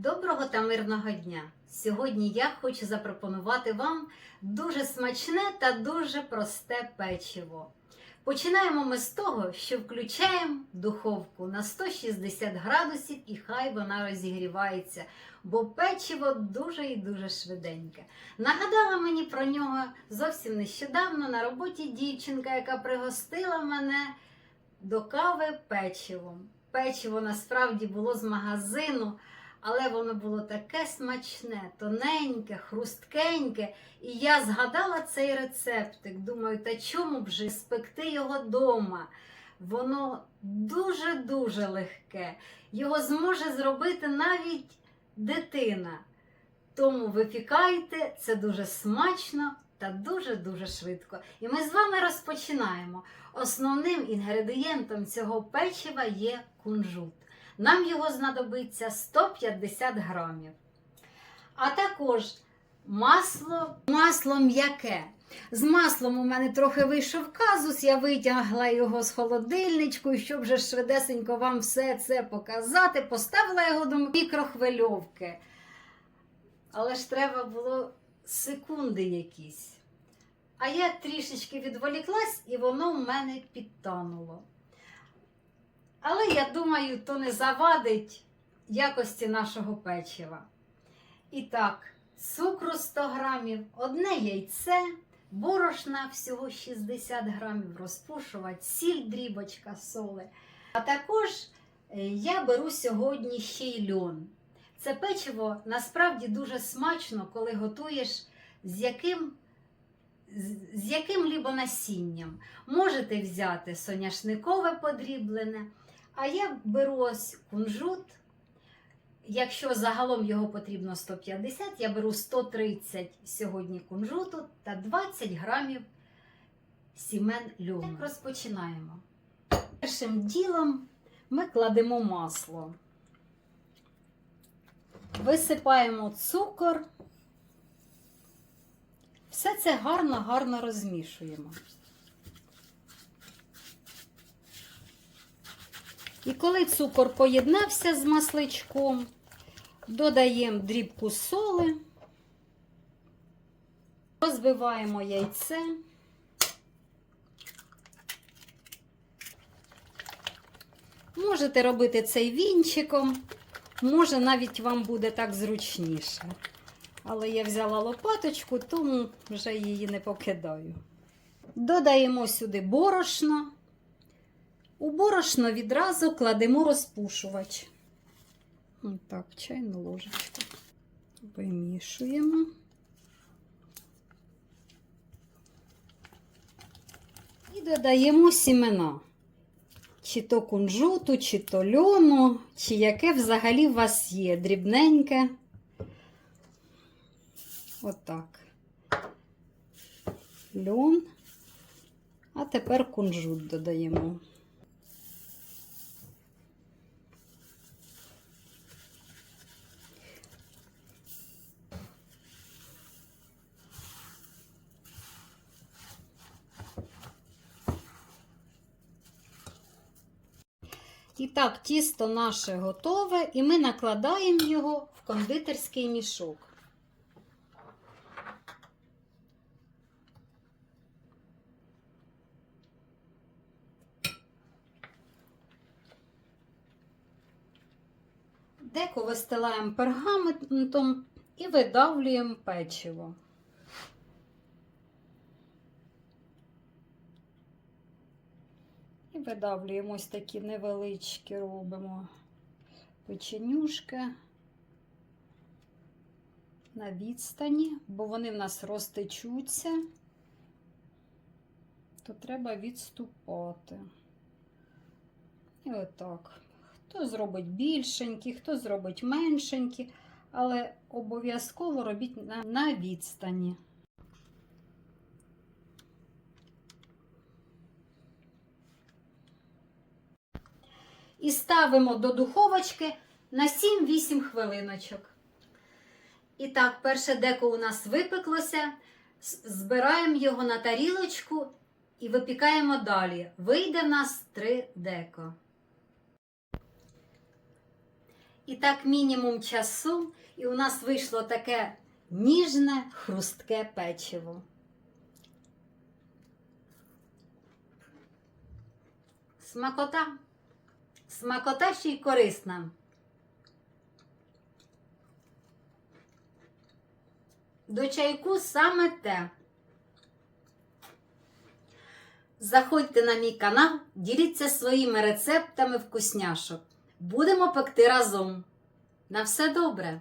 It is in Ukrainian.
Доброго та мирного дня! Сьогодні я хочу запропонувати вам дуже смачне та дуже просте печиво. Починаємо ми з того, що включаємо духовку на 160 градусів і хай вона розігрівається, бо печиво дуже і дуже швиденьке. Нагадала мені про нього зовсім нещодавно на роботі дівчинка, яка пригостила мене до кави печивом. Печиво насправді було з магазину, але воно було таке смачне, тоненьке, хрусткеньке. І я згадала цей рецептик. Думаю, та чому б же спекти його дома? Воно дуже-дуже легке. Його зможе зробити навіть дитина. Тому випікайте, це дуже смачно та дуже-дуже швидко. І ми з вами розпочинаємо. Основним інгредієнтом цього печива є кунжут. Нам його знадобиться 150 грамів. А також масло, масло м'яке. З маслом у мене трохи вийшов казус, я витягла його з холодильничку, і щоб вже швидесенько вам все це показати, поставила його до мікрохвильовки. Але ж треба було секунди якісь. А я трішечки відволіклась, і воно в мене підтануло. Але я думаю, то не завадить якості нашого печива. І так, цукру 100 грамів, одне яйце, борошна всього 60 грамів, розпушувач, сіль, дрібочка, соли. А також е, я беру сьогодні ще й льон. Це печиво насправді дуже смачно, коли готуєш з яким з яким-либо насінням. Можете взяти соняшникове подріблене, а я беру ось кунжут. Якщо загалом його потрібно 150, я беру 130 сьогодні кунжуту та 20 грамів сімен льону. Так розпочинаємо. Першим ділом ми кладемо масло. Висипаємо цукор. Все це гарно-гарно розмішуємо. І коли цукор поєднався з масличком, додаємо дрібку соли, розбиваємо яйце. Можете робити цей вінчиком, може навіть вам буде так зручніше. Але я взяла лопаточку, тому вже її не покидаю. Додаємо сюди борошно. У борошно відразу кладемо розпушувач. Так, чайну ложечку. Вимішуємо. І додаємо сімена. Чи то кунжуту, чи то льону, чи яке взагалі у вас є дрібненьке. Отак. Льон. А тепер кунжут додаємо. І так, тісто наше готове, і ми накладаємо його в кондитерський мішок. Деко вистилаємо пергаментом і видавлюємо печиво. Видавлюємо ось такі невеличкі робимо печенюшки на відстані, бо вони в нас розтечуться, то треба відступати. І отак. Хто зробить більшенькі, хто зробить меншенькі, але обов'язково робіть на відстані. І ставимо до духовочки на 7-8 хвилиночок. І так, перше деко у нас випеклося. Збираємо його на тарілочку і випікаємо далі. Вийде в нас 3 деко. І так мінімум часу, і у нас вийшло таке ніжне, хрустке печиво. Смакота. Смакота ще й корисна. До чайку саме те. Заходьте на мій канал, діліться своїми рецептами вкусняшок. Будемо пекти разом. На все добре!